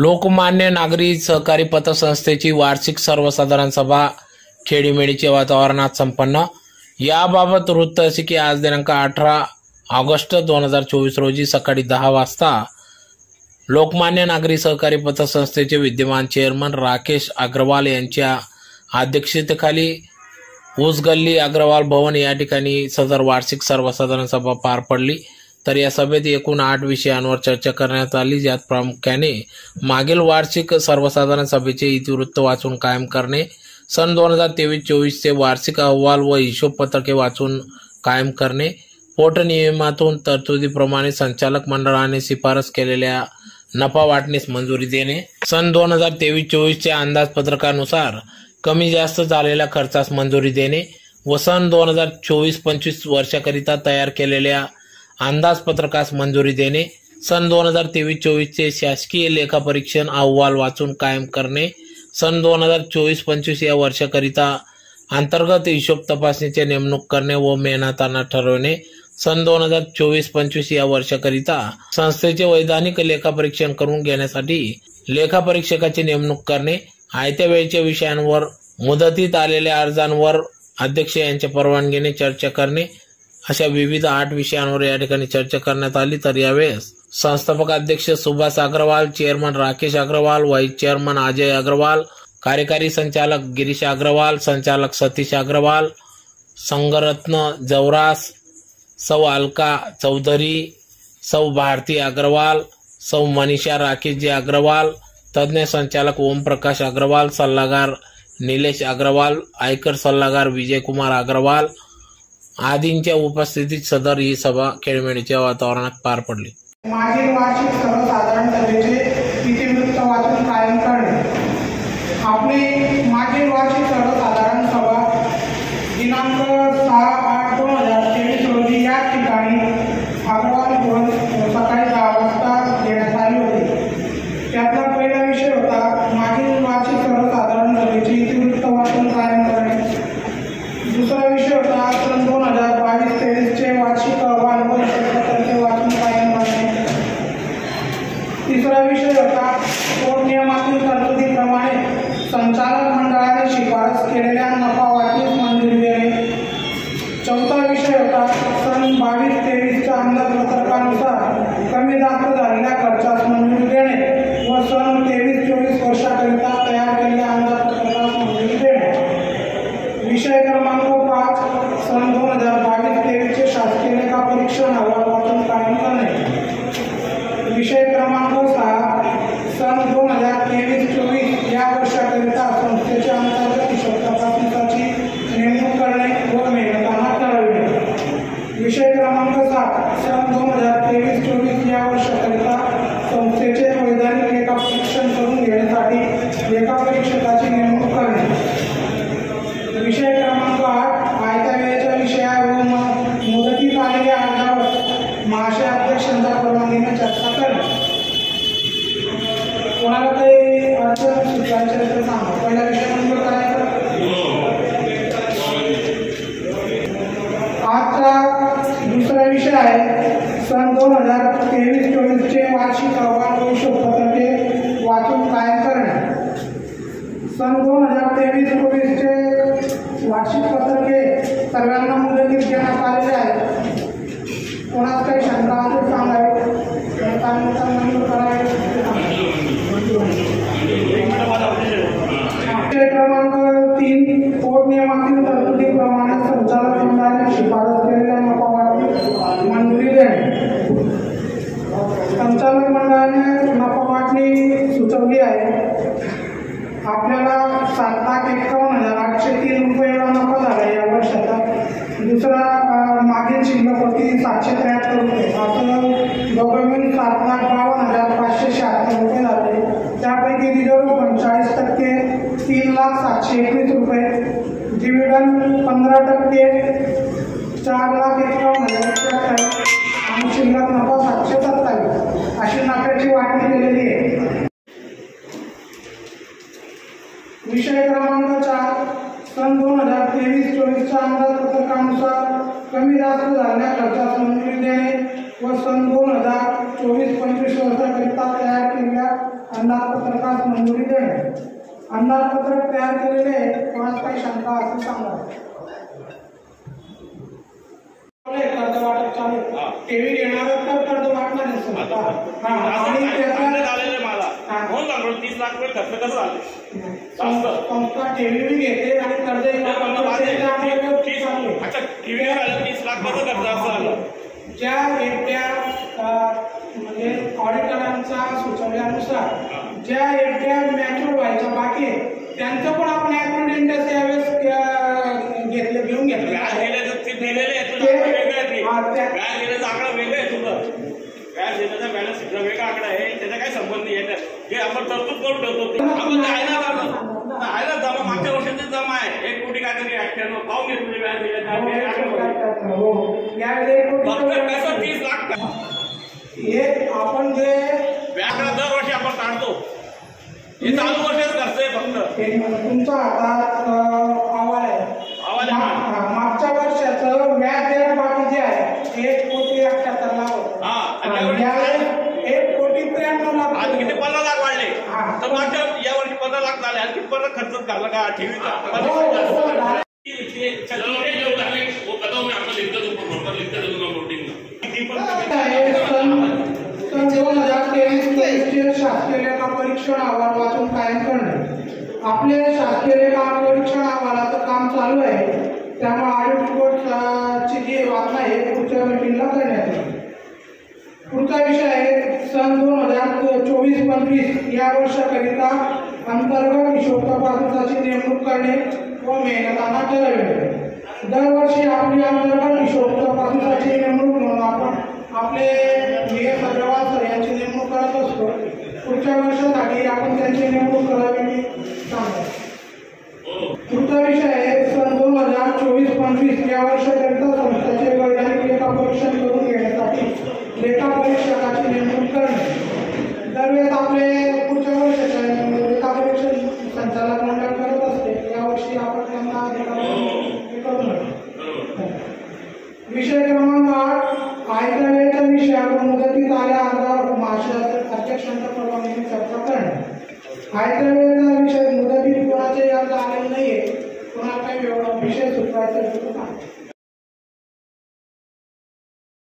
लोकमान्य नागरी सहकारी पतसंस्थेची वार्षिक सर्वसाधारण सभा खेडीमेडीच्या वातावरणात संपन्न. याबाबत वृत्त असे की आज दिनांक अठरा ऑगस्ट दोन हजार चोवीस रोजी सकाळी दहा वाजता लोकमान्य नागरी सहकारी पतसंस्थेचे विद्यमान चेअरमन राकेश अग्रवाल यांच्या अध्यक्षतेखाली ऊसगल्ली अग्रवाल भवन या ठिकाणी सदर वार्षिक सर्वसाधारण सभा पार पडली. तर या सभेत एकूण आठ विषयांवर चर्चा करण्यात आली. ज्यात प्रामुख्याने मागील वार्षिक सर्वसाधारण सभेचे इतिवृत्त वाचून कायम करणे सन दोन हजार तेवीस चोवीसचे वार्षिक अहवाल व हिशोब पत्रके वाचून कायम करणे पोटनियमातून तरतुदीप्रमाणे संचालक मंडळाने शिफारस केलेल्या नफा वाटणीस मंजुरी देणे सन दोन हजार तेवीस चोवीसच्या अंदाजपत्रकानुसार कमी जास्त झालेल्या खर्चास मंजुरी देणे व सन दोन हजार चोवीस पंचवीस वर्षाकरिता तयार केलेल्या अंदाजपत्रकास मंजुरी देणे सन दोन हजार तेवीस चोवीसचे शासकीय लेखापरीक्षण अहवाल वाचून कायम करणे सन दोन हजार चोवीस पंचवीस या वर्षाकरिता अंतर्गत हिशोब तपासणीचे नेमणूक करणे व मेहनताना ठरवणे सन दोन हजार चोवीस पंचवीस या वर्षाकरिता संस्थेचे वैधानिक लेखापरीक्षण करून घेण्यासाठी लेखापरीक्षकाची नेमणूक करणे आयत्या वेळच्या विषयांवर मुदतीत आलेल्या अर्जांवर अध्यक्ष यांच्या परवानगीने चर्चा करणे अशा विविध आठ विषयांवर या ठिकाणी चर्चा करण्यात आली. तर यावेळेस संस्थापक अध्यक्ष Subhash Agarwal chairman Rakesh Agarwal vice chairman Ajay Agarwal कार्यकारी संचालक गिरीश अग्रवाल संचालक सतीश अग्रवाल संगरत्न जवरास सौ अलका चौधरी सौ भारती अग्रवाल सौ मनीषा राकेशजी अग्रवाल तज्ज्ञ संचालक ओमप्रकाश अग्रवाल सल्लागार निलेश अग्रवाल आयकर सल्लागार विजयकुमार अग्रवाल आदींच्या उपस्थितीत सदर ही सभा खेळमेळीच्या वातावरणात पार पडली. मागील वार्षिक सर्वसाधारण सभेचे इतिवृत्त वाचून कायम करणे. आपली मागील वार्षिक सर्वसाधारण सभा दिनांक सहा आठ दोन हजार तेवीस रोजी या ठिकाणी अग्रवाल भवन सकाळी दहा वाजता घेण्यात आली होती त्यातला पहिला विषय होता मागील वार्षिक सर्वसाधारण सभेचे इतिवृत्त वाचून कायम करणे दुसरा विषय होता सन दोन हजार बावीस तेवीसचे वार्षिक अहवाल व पत्रके वाचून कायम करणे तिसरा विषय होता कोड नियमातील तरतुदीप्रमाणे संचालक मंडळाने शिफारस केलेल्या नफा वाटणीस मंजुरी देणे चौथा विषय होता सन बावीस तेवीसच्या अंदाजपत्रकानुसार कमी जास्त झालेल्या खर्चास मंजुरी देणे व सन तेवीस चोवीस वर्षाकरिता तयार केलेल्या अंदाजपत्रकास मंजुरी देणे. विषय क्रमांक पाच सन दोन हजार बावीस तेवीसचे शासकीय लेखा परीक्षण अहवाल वाचून कायम करणे विषय क्रमांक सहा सन दोन हजार तेवीस चोवीस या वर्षाकरिता संस्थेच्या अंतर्गत हिशोब तपासणीसाठी नेमणूक करणे व मेहनताना ठरविणे विषय क्रमांक सात सन दोन हजार तेवीस चोवीस या वर्षाकरिता संस्थेचे वैधानिक लेखापरीक्षण करून घेण्यासाठी लेखापरीक्षकाची नेमणूक करणे विषय क्रमांक आठ आयत्या वेळेच्या विषया व मुदतीत आलेल्या अर्जावर महाशय अध्यक्षांच्या परवानगीने चर्चा करणे कोणाला काही अडचण सुचायचे तर सांगा. पहिला विषय मंजूर करायचा आजचा दुसरा विषय आहे सन दोन हजार तेवीस चोवीसचे वार्षिक अहवाल व हिशोब पत्रके वाचून कायम करणे सन दोन हजार तेवीस चोवीसचे वार्षिक पत्रके सर्वांना मुदतीत घेण्यात आलेले आहे कोणाच काही शंका असेल सांगावे त्यानुसार मंजूर करावे विषय क्रमांक तीन पोट नियमातील तरतुदीप्रमाणे संचालक मंडळाने शिफारस केलेल्या नफावाटणी मंजुरी देणे संचालक मंडळाने नफावाटणी सुचवली आहे. आपल्याला सात लाख एकावन्न हजार आठशे तीन रुपये एवढा नफा झाला या वर्षात दुसरा मागील शिल्लक होती सातशे त्र्याहत्तर रुपये. असं दोघं मिळून सात लाख बावन्न हजार पाचशे शहात्तर रुपये झाले. त्यापैकी रिझर्व पंचेचाळीस टक्के तीन लाख सातशे एकवीस रुपये. डिव्हिडन पंधरा टक्के. चार लाख एकावन्न हजार अठ्ठावीस आणि शिल्लक नफा सातशे सत्तावीस. अशी नफ्याची वाटणी केलेली आहे. विषय क्रमांक चार. सन दोन हजार तेवीस चोवीसच्या अंदाजपत्रकानुसार कमी जास्त झालेल्या खर्चास मंजुरी देणे व सन दोन हजार चोवीस पंचवीस वर्षाकरिता तयार केलेल्या अंदाजपत्रकास मंजुरी देणे. अंदाजपत्रक तयार केलेले आहे कोणाच काही शंका असेल सांगा कर्ज वाटप चालू? टीव्ही घेणार तर कर्ज वाटणार. हा, आणि त्याचा तीस लाख रुपये खर्च कसं झाले? संस्था बी घेते आणि कर्ज. अच्छा टीव्ही आलं तीस लाख कसं खर्च असं झालं? ज्या अ, म्हणजे ऑडिटरांचा सुचवल्यानुसार ज्या एफड्या मॅच्युअर व्हायच्या बाकी त्यांचं पण आपण ऍक्टिव्ह इंडेक्स यावेळेस घेतले घेऊन घेतले. दिले दिलेले आकडा वेगळं आहे. हा, तुझं बॅलन्स वेगळा आकडा आहे. त्याचा काय संबंध नाही आपण तरतूद करून ठेवतो. आपण ते आहे ना जमा आहे ना जमा मागच्या वर्षाची जमा आहे. एक कोटी काहीतरी अठ्ठ्याण्णव पाहून व्याज. हो यावेळेस फक्त कसं तीस लाख? का? एक आपण जे व्याज आपण काढतो हे चालू वर्षाचं खर्च आहे फक्त हातात अ, अहवाल आहे अहवाल आहे. हा, मागच्या वर्षाचं व्याज देणं बाकी जे आहे एक कोटी अठ्याहत्तर लाख होतं. हा, आणि यावेळी यावेळेस एक कोटी त्र्याण्णव लाख आज किती होतं. पंधरा लाख वाढले हा. तर मागच्या या वर्षी पंधरा लाख झाले आणखी परत खर्च झाला का ठेवीचा हो, झालं. शासकीय लेखा परीक्षण अहवाल वाचून कायम करणे आपले शासकीय लेखा परीक्षण अहवालाचं काम चालू आहे. त्यामुळे ऑडिट रिपोर्टची जी वाचना आहे पुढच्या मिटिंगला करण्यात येईल. पुढचा विषय आहे सन दोन हजार चोवीस पंचवीस या वर्षाकरिता अंतर्गत हिशोब तपासण्याची नेमणूक करणे व मेहनतांना ठरविणे. दरवर्षी आपली अंतर्गत हिशोब तपासण्याची नेमणूक म्हणून आपण आपले व्ही एस अग्रवाल सर यांची नेमणूक करत असतो पुढच्या वर्षासाठी आपण त्यांची करावी मी सांगतो. पुढचा विषय आहे सन दोन हजार चोवीस पंचवीस या वर्षाकरिता संस्थेचे वैधानिक लेखा परीक्षण करून घेण्यासाठी लेखा परीक्षकाची नेमणूक करणे. दरवेळेस आपले पुढच्या वर्षाच्या लेखा परीक्षण संचालक मंडळ करत असते. यावर्षी आपण त्यांना लेखा करून विषय क्रमांक आठ आयत्या वेळेच्या विषयावर मुदतीत आल्या अर्धा माशाच्या अध्यक्षांच्या परवानगीने चर्चा करणे. आयत्या वेळेचा विषय मुदतीत कोणाचे अर्ज आलेला नाहीये. कोणाला काही वेगळा विषय सुचवायचा